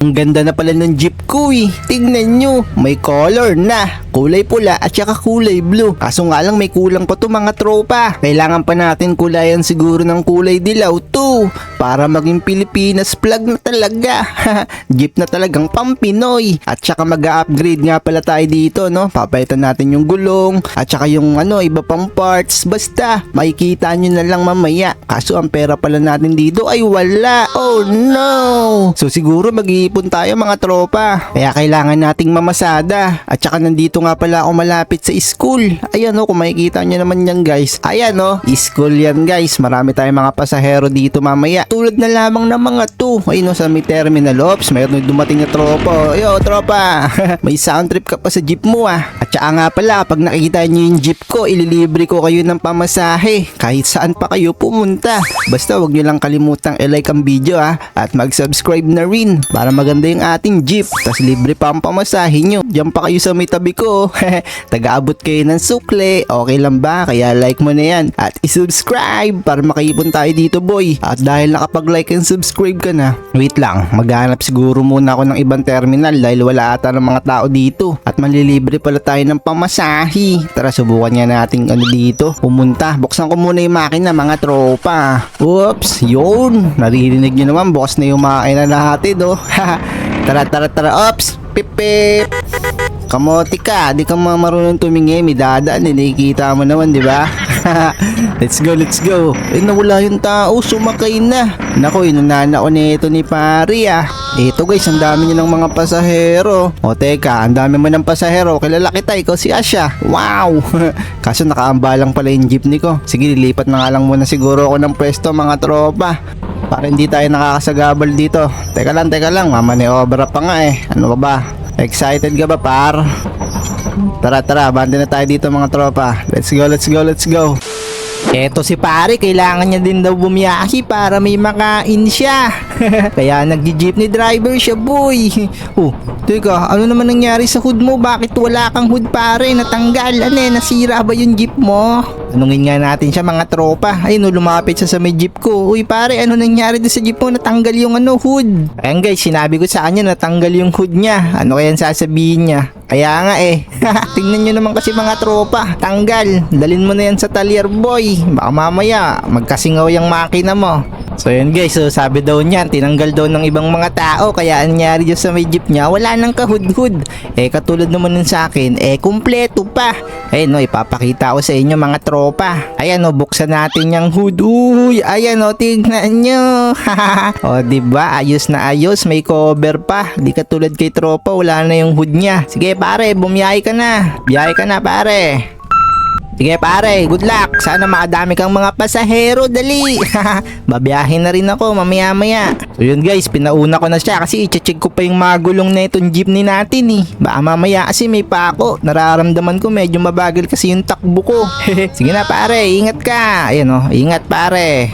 Ang ganda na pala ng jeep ko eh. Tingnan nyo, may color na. Kulay pula at saka kulay blue. Kaso nga lang may kulang pa to mga tropa. Kailangan pa natin kulayan siguro ng kulay dilaw to. Para maging Pilipinas flag na talaga. jeep na talagang pampinoy. At saka mag-upgrade nga pala tayo dito no. Papalitan natin yung gulong at saka yung ano iba pang parts. Basta makikita nyo na lang mamaya. Kaso ang pera pala natin dito ay wala. Oh no! So siguro mag-iipon tayo mga tropa. Kaya kailangan nating mamasada. At saka nandito nga pala ako malapit sa school. Ayan o, kung makikita nyo naman yan guys. Ayan o, school yan guys. Marami tayong mga pasahero dito mamaya. Tulad na lamang ng mga to. Ayun o, sa may terminal ops. Mayroon dumating na tropa. Yo, tropa. may sound trip ka pa sa jeep mo ah. At saka nga pala, kapag nakikita nyo yung jeep ko, ililibre ko kayo ng pamasahe. Kahit saan pa kayo pumunta. Basta wag nyo lang kalimutang i-like ang video ah. At mag-subscribe na rin. Para maganda yung ating jeep. Tapos libre pa ang pamasahe nyo. Diyan pa kayo sa may tabi ko. Taga-abot kayo ng sukle. Okay lang ba? Kaya like mo na yan. At isubscribe para makaipon tayo dito boy. At dahil nakapag-like and subscribe ka na. Wait lang. Maghanap siguro muna ako ng ibang terminal dahil wala ata ng mga tao dito. At malilibre pala tayo ng pamasahe. Tara subukan nga natin ano dito. Pumunta. Buksan ko muna yung makina mga tropa. Oops. Yun. Naririnig nyo naman. Bukas na yung makina natin oh. tara tara tara. Oops. Pip pip. Kamote ka, di ka marunong tumingi, may dadaan, eh, nakikita mo naman, di ba? let's go, let's go. Eh, nawala yung tao, sumakay na. Nako, inunana ko nito ni pari ah. Ito guys, ang dami niyo ng mga pasahero. O teka, ang dami mo ng pasahero. Kilala kita, ikaw si Asha. Wow! Kaso nakaambalang pala yung jeepney ko. Sige, lilipat na nga lang muna siguro ako ng pwesto mga tropa. Para hindi tayo nakakasagabal dito. Teka lang, teka lang. Mama ni Obra pa nga eh. Ano ba ba? Excited ka ba par? Tara tara, banda na tayo dito mga tropa. Let's go, let's go, let's go. Eto si pare, kailangan niya din daw bumiyahi para may makain siya. Kaya nag-jeepney driver siya, boy. Oh, teka, ano naman nangyari sa hood mo? Bakit wala kang hood pare? Natanggal, ano eh, nasira ba yung jeep mo? Tanungin nga natin siya mga tropa. Ayun, oh, lumapit siya sa may jeep ko. Uy pare, ano nangyari doon sa jeep mo? Natanggal yung ano, hood. Ayan guys, sinabi ko sa kanya natanggal yung hood niya. Ano kaya sasabihin niya? Kaya nga eh. Tingnan nyo naman kasi mga tropa. Tanggal. Dalin mo na yan sa talyer boy. Baka mamaya magkasingaw yung makina mo. So yun guys, so sabi daw niya, tinanggal daw ng ibang mga tao kaya ang nangyari dyan sa may jeep niya, wala nang kahud-hud. Eh katulad naman nun sa akin, eh kumpleto pa. Ayun no, ipapakita ko sa inyo mga tropa. Ayan no, buksan natin yung hood. Uy, ayan no, tignan nyo. o diba, ayos na ayos, may cover pa. Di katulad kay tropa, wala na yung hood niya. Sige pare, bumiyahe ka na. Biyahe ka na pare. Sige pare, good luck. Sana makadami kang mga pasahero, dali. Babiyahin na rin ako mamaya maya. So yun guys, pinauna ko na siya kasi i-check ko pa yung mga gulong na itong jeepney natin eh. Baka mamaya kasi may pako. Nararamdaman ko medyo mabagal kasi yung takbo ko. Sige na pare, ingat ka. Ayan oh, ingat pare.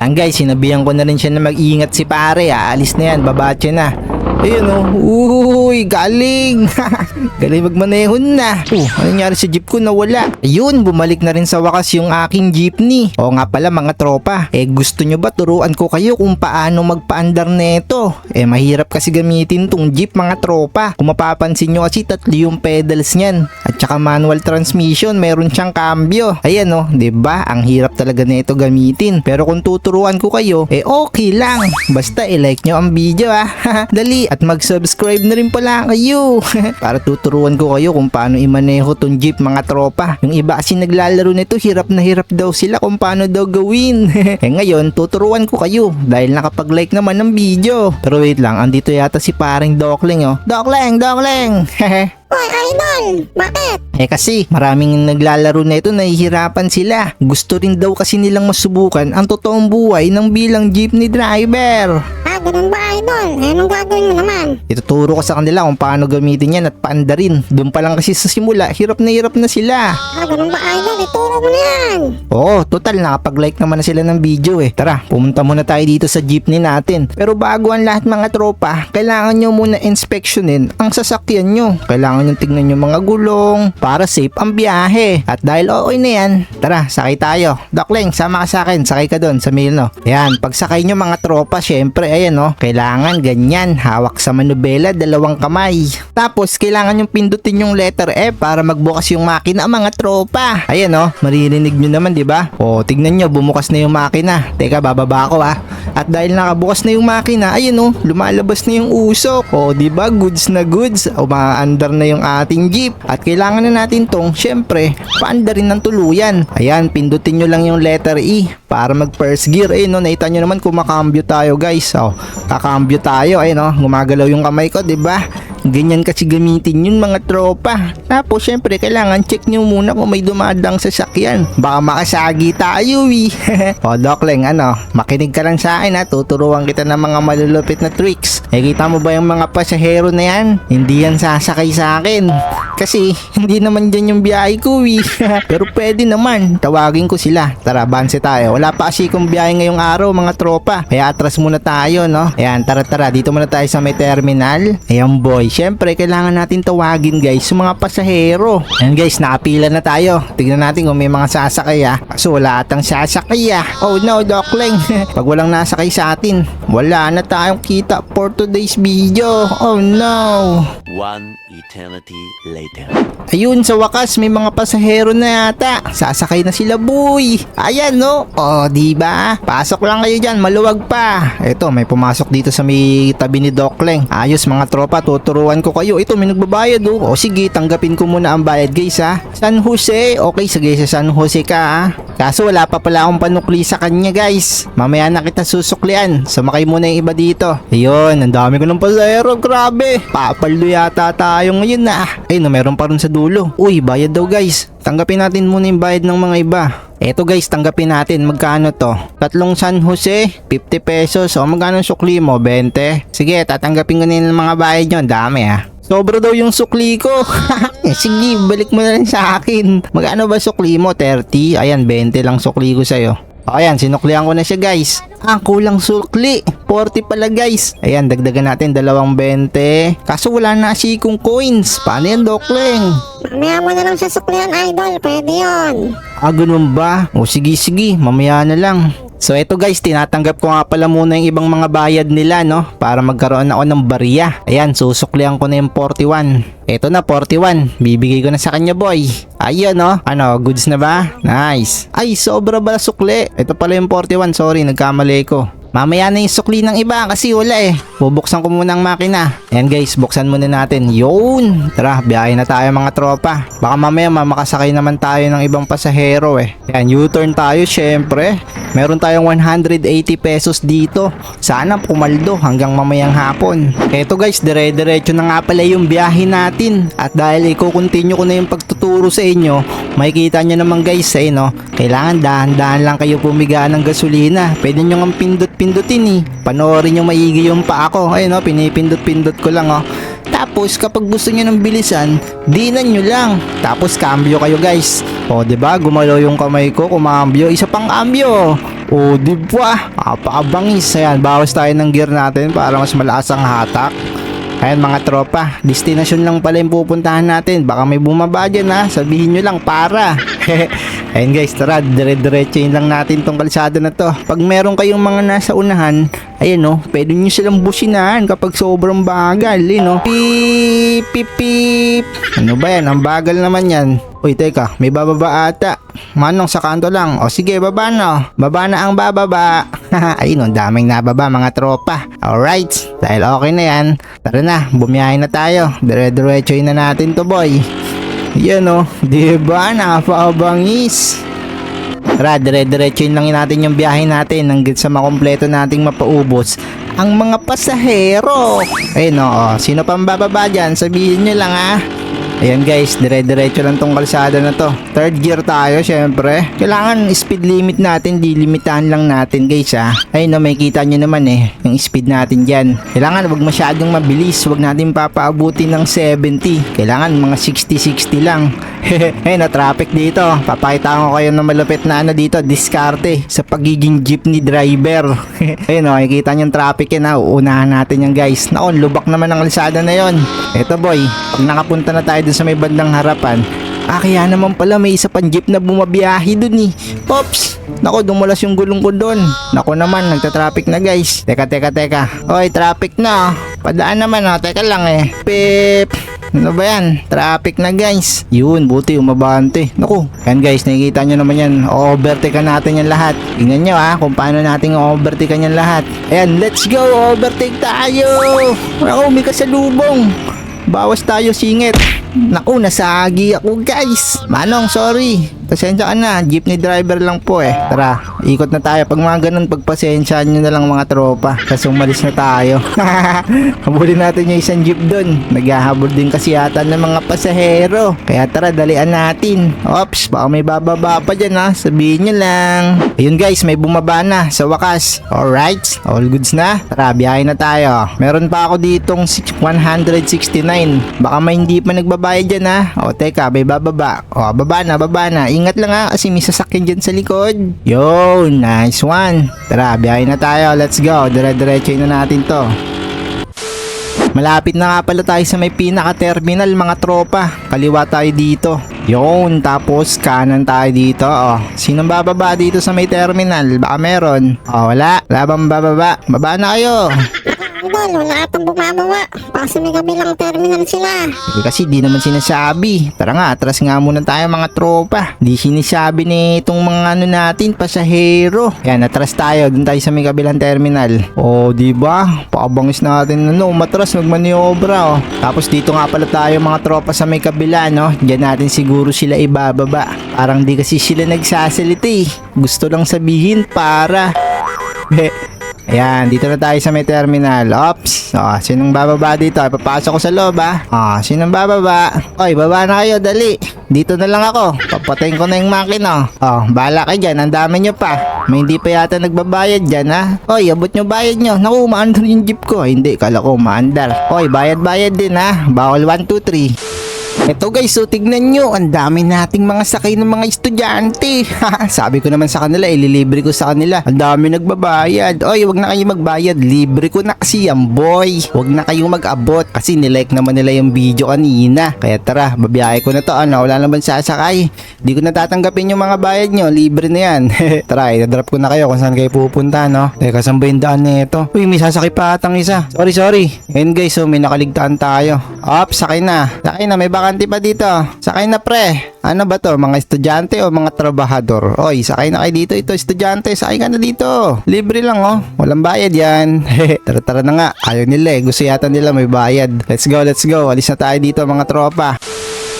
Ayan guys, sinabihan ko na rin siya na mag-iingat si pare. Aalis na yan, babatse na. Ayun oh. Uy, galing. galing magmanehon na. Oh, ano nangyari sa jeep ko? Nawala. Ayun, bumalik na rin sa wakas yung aking jeepney. O nga pala mga tropa. Eh gusto nyo ba turuan ko kayo kung paano magpaandar neto? Eh mahirap kasi gamitin tong jeep mga tropa. Kung mapapansin nyo kasi tatlo yung pedals niyan. At saka manual transmission, meron siyang cambio. Ayan oh, 'di ba? Ang hirap talaga nito gamitin. Pero kung tuturuan ko kayo, eh okay lang. Basta i-like nyo ang video ah. Dali at mag-subscribe na rin pala kayo. Para tuturuan ko kayo kung paano imaneho tong jeep mga tropa. Yung iba kasi naglalaro nito, hirap na hirap daw sila kung paano daw gawin. eh ngayon, tuturuan ko kayo dahil nakapag-like naman ng video. Pero wait lang, andito yata si paring Dokling oh. Dokling, Dokling! Hoy, idol! Bakit? Eh kasi maraming naglalaro na ito nahihirapan sila. Gusto rin daw kasi nilang masubukan ang totoong buhay ng bilang jeepney driver. Ah, ganun ba, idol? Eh, anong gagawin mo naman? Ituturo ko sa kanila kung paano gamitin yan at paanda rin. Doon pa lang kasi sa simula, hirap na hirap na sila. Ah, ganun ba, idol? Ituro mo na yan! Oo, total nakapag-like naman na sila ng video eh. Tara, pumunta muna tayo dito sa jeepney natin. Pero bago ang lahat mga tropa, kailangan nyo muna inspeksyonin ang sasakyan nyo. Kailangan nyo tignan yung mga gulong para safe ang biyahe. At dahil okay na yan, tara, sakay tayo. Dokling, sama ka sa akin, sakay ka doon sa mail no. Yan, pagsakay nyo mga tropa, syempre, ayan no, kailangan ganyan, hawak sa manubela, dalawang kamay. Tapos, kailangan yung pindutin yung letter F para magbukas yung makina, mga tropa. Ayan oh, maririnig nyo naman, di ba? O, tignan nyo, bumukas na yung makina. Teka, bababa ko ah. At dahil nakabukas na yung makina, ayun oh, lumalabas na yung usok. O, di ba? Goods na goods. O, under na yung ating jeep. At kailangan na natin tong, syempre, paanda rin ng tuluyan. Ayan, pindutin nyo lang yung letter E para mag first gear. Ayun no, nakita nyo naman kumakambyo tayo guys. O, kakambyo tayo. Ayun no, gumagalaw yung kamay ko, di ba? Ganyan kasi gamitin yun mga tropa. Tapos syempre kailangan check nyo muna kung may dumadang sasakyan. Baka makasagi tayo eh. o Dokling ano, makinig ka lang sa akin ha. Tuturuan kita ng mga malulupit na tricks. Eh kita mo ba yung mga pasahero na yan? Hindi yan sasakay sa akin. Kasi hindi naman dyan yung biyahe ko eh. Pero pwede naman. Tawagin ko sila. Tara, banse tayo. Wala pa kasi kong biyahe ngayong araw mga tropa. Kaya atras muna tayo no. Ayan, tara tara. Dito muna tayo sa may terminal. Ayan boy. Siyempre, kailangan natin tawagin guys yung mga pasahero. Ayan guys, nakapila na tayo. Tignan natin kung may mga sasakay ah. Kaso wala atang sasakay ah. Oh no, Dokling. Pag walang nasakay sa atin, wala na tayong kita for today's video. Oh no. One eternity later. Ayun, sa wakas may mga pasahero na yata. Sasakay na sila, boy. Ayan, no? O, di ba? Pasok lang kayo dyan, maluwag pa. Ito, may pumasok dito sa may tabi ni Dokleng. Ayos, mga tropa, tuturuan ko kayo. Ito, may nagbabayad, oh. O, sige, tanggapin ko muna ang bayad, guys, ha? San Jose? Okay, sige, sa San Jose ka, ha? Kaso wala pa pala akong panukli sa kanya, guys. Mamaya na kita susuklian. Sumakay muna yung iba dito. Ayun, ang dami ko ng pasahero. Grabe. Papaldo yata tayo ngayon na. Ay, no, meron pa rin sa dulo. Uy, bayad daw, guys. Tanggapin natin muna yung bayad ng mga iba. Eto guys, tanggapin natin. Magkano to? Tatlong San Jose, 50 pesos. O magkano sukli mo? 20? Sige, tatanggapin ko na yung mga bayad nyo. Dami ah. Sobra daw yung sukli ko. Sige, balik mo na lang sa akin. Magkano ba sukli mo? 30? Ayan, 20 lang sukli ko sa'yo. O ayan, sinuklihan ko na siya guys. Ah, kulang sukli. 40 pala guys. Ayan, dagdagan natin dalawang 20. Kaso wala na si kong coins. Paano yan, Dokleng? Mamaya mo na lang sa suklihan, idol. Pwede yon. Ah, ganun ba? O sige, sige. Mamaya na lang. So eto guys, tinatanggap ko nga pala muna yung ibang mga bayad nila no para magkaroon ako ng barya. Ayan, susuklihan ko na yung 41. Eto na 41, bibigay ko na sa kanya boy. Ayun no, ano, goods na ba? Nice. Ay, sobra ba sukli? Ito pala yung 41, sorry, nagkamali ko. Mamaya na yung sukli ng iba kasi wala eh. Bubuksan ko muna ang makina. Ayan guys, buksan muna natin. Yun! Tara, biyahe na tayo mga tropa. Baka mamaya makasakay naman tayo ng ibang pasahero eh. Ayan, U-turn tayo syempre. Meron tayong 180 pesos dito. Sana pumaldo hanggang mamayang hapon. Eto guys, dire-diretso na nga pala yung biyahe natin. At dahil i-continue ko na yung pagtuturo sa inyo, makikita nyo naman guys eh no. Kailangan dahan-dahan lang kayo pumiga ng gasolina. Pwede nyo nga pindot-pindutin eh. Panoorin nyo maigi yung pa ako. Ayun no, pinipindot-pindot ko lang oh. Tapos kapag gusto niyo ng bilisan, dinan nyo lang. Tapos cambio kayo guys. O, 'di ba? Gumalaw yung kamay ko, kumambyo, isa pang cambio. O, di ba? Apakabangis. Ayan, bawas tayo ng gear natin para mas malakas ang hatak. Ayan mga tropa, destination lang pala yung pupuntahan natin. Baka may bumaba dyan ha, sabihin nyo lang para. Ayan guys, tara, dire-diretsuin lang natin tong kalsada na to. Pag meron kayong mga nasa unahan, ayan no, pwede nyo silang businahan kapag sobrang bagal, eh no. Pip, pip, pip. Ano ba yan? Ang bagal naman yan. Uy, teka, may bababa ata. Manong sa kanto lang. O sige, baba na. Baba na ang bababa. Ayun, ang daming nababa mga tropa. Alright, dahil okay na yan. Tara na, bumiyahin na tayo. Dire-diretsuin na natin to boy. Yan o, di ba? Napakabangis. Tara, dire-diretsuin lang natin yung biyahe natin hanggang sa makompleto nating mapaubos ang mga pasahero. Ayun o, oh, sino pang bababa dyan? Sabihin nyo lang ah. Ayan guys, dire-diretso lang tong kalsada na to. Third gear tayo, syempre. Kailangan speed limit natin, di limitahan lang natin guys ha. Ayun no, may kita nyo naman eh, yung speed natin dyan. Kailangan wag masyadong mabilis, wag natin papaabutin ng 70. Kailangan mga 60-60 lang. Ayun na, traffic dito. Papakita ko kayo ng malupit na ano dito, diskarte sa pagiging jeepney driver. Ayun no, makikita nyo yung traffic yan ha. Uunahan natin yan guys. Naon, lubak naman ang kalsada na yon. Eto boy, pag nakapunta na tayo dun sa may bandang harapan, Ah, kaya naman pala may isa pang jeep na bumabiyahe dun eh. Pops! Nako, dumulas yung gulong ko dun. Nako naman, nagta-traffic na guys. Teka, teka, teka. Oy, traffic na. oh. Padaan naman oh. Teka lang eh. Pip! Ano ba yan? Traffic na guys. Yun, buti umabante. Naku, yan guys, nakikita nyo naman yan. O-overtake natin yan lahat. Tingnan nyo ah, kung paano natin o-overtake yan lahat. Ayan, let's go! Overtake tayo! Ako, may kasalubong. Bawas tayo singit. Naku, nasagi ako guys. Manong, sorry. Pasensya ka na, jeepney driver lang po eh. Tara, ikot na tayo. Pag mga ganun, pagpasensyaan nyo na lang mga tropa. Kasi umalis na tayo. Habulin natin yung isang jeep dun. Naghahabol din kasi yata ng mga pasahero. Kaya tara, dalian natin. Ops, baka may bababa pa dyan ha. Sabihin nyo lang. Ayun guys, may bumaba na sa wakas. Alright, all goods na. Tara, biyahe na tayo. Meron pa ako ditong 169. Baka may hindi pa nagbabayad dyan ha. O teka, may bababa. O, baba na, baba na. Ingat lang ha, kasi may sasakyan dyan sa likod. Yo, nice one. Tara, biyahe na tayo. Let's go. Dire-diretso na natin to. Malapit na nga pala tayo sa may pinaka-terminal mga tropa. Kaliwa tayo dito. Yun, tapos kanan tayo dito. Oh, sinong bababa dito sa may terminal? Baka meron. Oh, wala. Wala bang bababa? Baba na kayo. Idol, wala atang bumababa. Kasi may kabilang terminal sila. Eh, kasi di naman sinasabi. Tara nga, atras nga muna tayo mga tropa. Di sinasabi ni itong mga ano natin, pasahero. Yan, atras tayo. Dun tayo sa may kabilang terminal. O, di ba? Pakabangis natin ano, matras, magmaniobra oh. Tapos dito nga pala tayo mga tropa sa may kabila, no? Diyan natin siguro sila ibababa. Parang di kasi sila nagsasalita eh. Gusto lang sabihin para... Ayan, dito na tayo sa may terminal. Ops. Oh, sinong bababa dito? Ay, Papasok ko sa loob ah. Oh, sinong bababa? Oy, baba na kayo, dali. Dito na lang ako. Papatayin ko na yung makina. Oh, bahala kayo dyan. Ang dami nyo pa. May hindi pa yata nagbabayad dyan ha. Oy, abot nyo bayad nyo. Naku, maandar yung jeep ko. Ay, Hindi, kala ko maandar. Oy, bayad-bayad din ha. Bawal 1, 2, 3. Eto guys, so tignan nyo, ang dami nating mga sakay ng mga estudyante. Sabi ko naman sa kanila, ililibre ko sa kanila. Ang dami nagbabayad. Oy, wag na kayo magbayad. Libre ko na kasi yan, boy. Wag na kayong mag-abot kasi nilike naman nila yung video kanina. Kaya tara, babiyahe ko na to. Ano, wala naman sasakay. Di ko na tatanggapin yung mga bayad nyo. Libre na yan. tara, i-drop ko na kayo kung saan kayo pupunta, no? Teka, saan ba yung daan nito? Uy, may sasakay pa atang isa. Sorry, sorry. Ayun guys, so may nakaligtaan tayo. Up, sakay na. Sakay na, may bakante pa dito. Sakay na pre. Ano ba to? Mga estudyante o mga trabahador? Oy, sakay na kayo dito. Ito, estudyante. Sakay ka na dito. Libre lang, oh. Walang bayad yan. tara, tara na nga. Ayaw nila eh. Gusto yata nila may bayad. Let's go, let's go. Alis na tayo dito, mga tropa.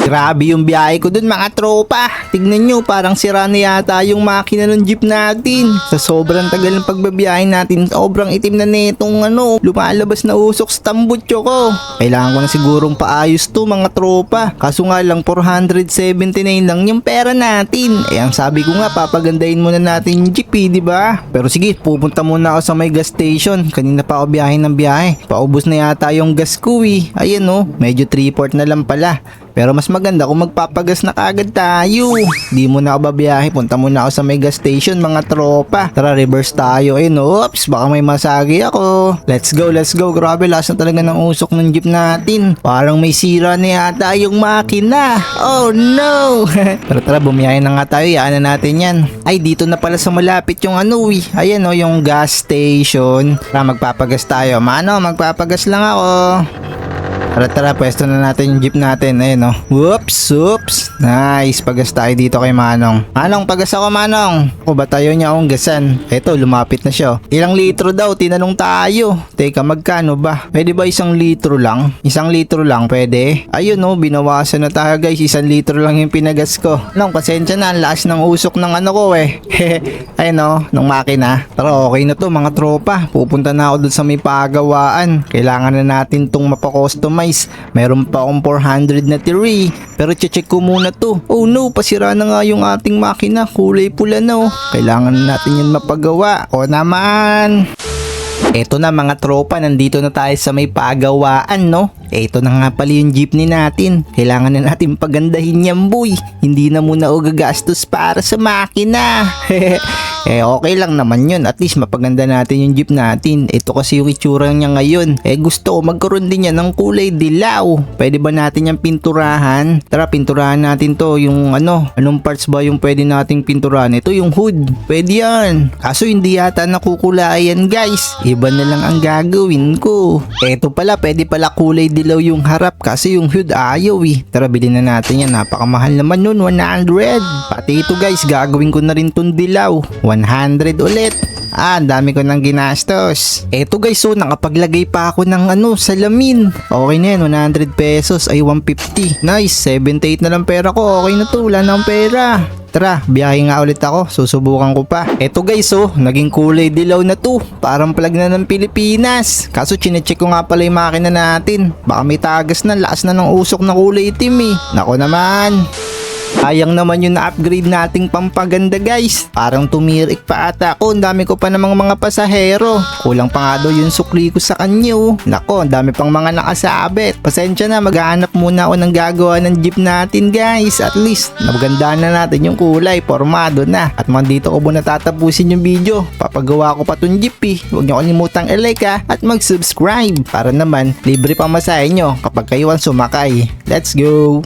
Grabe yung biyahe ko dun mga tropa. Tignan nyo, parang sira na yata yung makina ng jeep natin. Sa sobrang tagal ng pagbabiyahe natin, sobrang itim na netong ano, lumalabas na usok sa tambutso ko. Kailangan ko na sigurong paayos to mga tropa. Kaso nga lang 479 lang yung pera natin. Eh ang sabi ko nga, papagandahin muna natin yung jeep eh, di ba? Pero sige, pupunta muna ako sa may gas station. Kanina pa ako biyahe ng biyahe. Paubos na yata yung gas ko eh. Ayan oh, medyo 3-port na lang pala. Pero mas maganda kung magpapagas na kagad tayo. Di mo na ako babiyahe. Punta muna ako sa may gas station mga tropa. Tara reverse tayo. Ayun, oops, baka may masagi ako. Let's go, let's go. Grabe, lakas na talaga ng usok ng jeep natin. Parang may sira na yata yung makina. Oh no! tara tara, bumiyahe na nga tayo. Yaan na natin yan. Ay, dito na pala sa malapit yung ano eh. Ayan oh, yung gas station. Tara, magpapagas tayo. Mano, magpapagas lang ako. Tara tara, pwesto na natin yung jeep natin. Ayun oh. Whoops, oops. Nice, pagas tayo dito kay Manong. Manong, pagas ako Manong. O ba tayo niya akong gasan? Eto, lumapit na siya. oh. Ilang litro daw? Tinanong tayo. Teka, magkano ba? Pwede ba isang litro lang? Isang litro lang, pwede? Ayun oh, binawasan na tayo guys. Isang litro lang yung pinagas ko. Nong, pasensya na. Ang ng usok ng ano ko eh. Ayun oh, ng makina. Pero okay na to mga tropa. Pupunta na ako dun sa may pagawaan. Kailangan na natin tong mapakustomize. Meron pa akong 400 na tiri. Pero check ko muna to. Oh no, pasira na nga yung ating makina. Kulay pula na oh. Kailangan na natin yan mapagawa. O naman. Eto na mga tropa, nandito na tayo sa may pagawaan, no? Eto na nga pala yung jeepney natin. Kailangan na natin pagandahin yan, boy. Hindi na muna ako gagastos para sa makina. Eh okay lang naman yun. At least mapaganda natin yung jeep natin. Ito kasi yung itsura niya ngayon. Eh gusto ko magkaroon din yan ng kulay dilaw. Pwede ba natin yung pinturahan? Tara pinturahan natin to. Yung ano, anong parts ba yung pwede nating pinturahan? Ito yung hood. Pwede yan. Kaso hindi yata nakukulayan guys. Iba na lang ang gagawin ko. Eto pala, pwede pala kulay dilaw yung harap kasi yung hood ayaw eh. Tara bilhin na natin yan. Napakamahal naman nun, 100. Pati ito guys, gagawin ko na rin tong dilaw. 100 ulit. Ah, dami ko nang ginastos. Eto guys, so nakapaglagay pa ako ng ano, salamin. Okay na yan, 100 pesos ay 150. Nice, 78 na lang pera ko. Okay na to, wala na akong pera. Tara, biyahe nga ulit ako. Susubukan ko pa. Eto guys, oh, naging kulay dilaw na to. Parang plug na ng Pilipinas. Kaso chinecheck ko nga pala yung makina natin. Baka may tagas na, lakas na ng usok na kulay itim eh. Nako naman. Sayang naman yung na-upgrade nating pampaganda guys. Parang tumirik pa ata ako. Ang dami ko pa namang mga pasahero. Kulang pa nga daw yung sukli ko sa kanyo. Nako, ang dami pang mga nakasabit. Pasensya na, maghahanap muna ako ng gagawa ng jeep natin guys. At least, nabagandaan na natin yung kulay. Formado na. At man dito ko muna tatapusin yung video. Papagawa ko pa tong jeep eh. Huwag niyo kalimutang i-like ha, at mag-subscribe. Para naman, libre pang masahe nyo kapag kayo ang sumakay. Let's go!